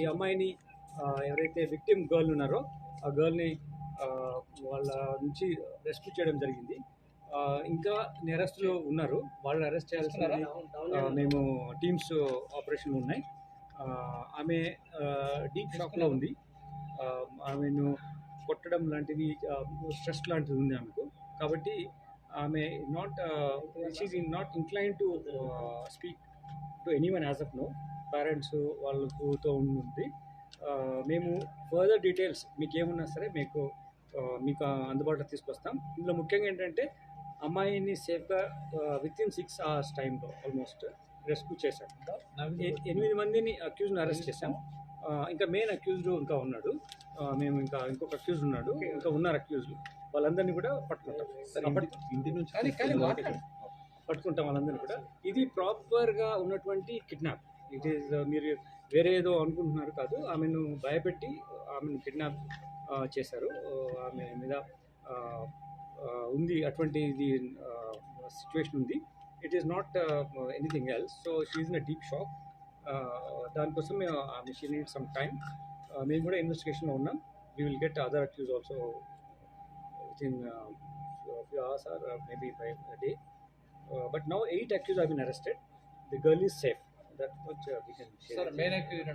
ఈ అమ్మాయిని ఎవరైతే విక్టిమ్ గర్ల్ ఉన్నారో ఆ గర్ల్ని వాళ్ళ నుంచి రెస్క్యూ చేయడం జరిగింది. ఇంకా నేరస్తులు ఉన్నారు. వాళ్ళని అరెస్ట్ చేయాల్సిన మేము టీమ్స్ ఆపరేషన్ ఉన్నాయి. ఆమె డీప్ షాక్లో ఉంది. ఆమెను కొట్టడం లాంటిది స్ట్రెస్ లాంటిది ఉంది ఆమెకు. కాబట్టి ఆమె not she not inclined to speak to anyone as of no parents వాళ్ళతో ఉంది మేము ఫర్దర్ డీటెయిల్స్ మీకు ఏమున్నా సరే మీకు మీకు అందుబాటులో తీసుకొస్తాం. ఇందులో ముఖ్యంగా ఏంటంటే అమ్మాయిని సేఫ్గా విత్ ఇన్ సిక్స్ అవర్స్ టైంలో ఆల్మోస్ట్ రెస్క్యూ చేశాం ఎనిమిది మందిని అక్యూజ్ని అరెస్ట్ చేశాం. ఇంకా మెయిన్ అక్యూజ్డ్ ఇంకా ఉన్నాడు. మేము ఇంకా ఇంకొక అక్యూజ్డ్ ఉన్నాడు. ఇంకా ఉన్నారు అక్యూజ్డ్ వాళ్ళందరినీ కూడా పట్టుకుంటాం. పట్టుకుంటాం వాళ్ళందరినీ కూడా. ఇది ప్రాపర్గా ఉన్నటువంటి కిడ్నాప్ ఇట్ ఈస్ uh, మీరు వేరే ఏదో అనుకుంటున్నారు కాదు. ఆమెను భయపెట్టి ఆమెను కిడ్నాప్ చేశారు. ఆమె మీద ఉంది అటువంటి ఇది సిచ్యువేషన్ ఉంది. It is not anything else so she in a deep shock దానికోసం మేము ఆమె షీ నీడ్ సమ్ టైమ్ మేము కూడా ఇన్వెస్టిగేషన్లో ఉన్నాం. We will get other accused also within few hours or maybe five day Uh, but now eight accused have been arrested. The girl is safe. That much uh, we can share. Sir main accused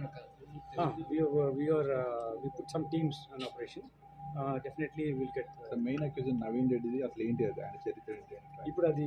Ah, we are, we are uh, we put some teams on operation. Uh, definitely we'll get. Uh, main అక్యూజన్ Naveen రెడ్డిది అసలు ఏంటి అది ఆయన చరిత్ర ఏంటి ఇప్పుడు అది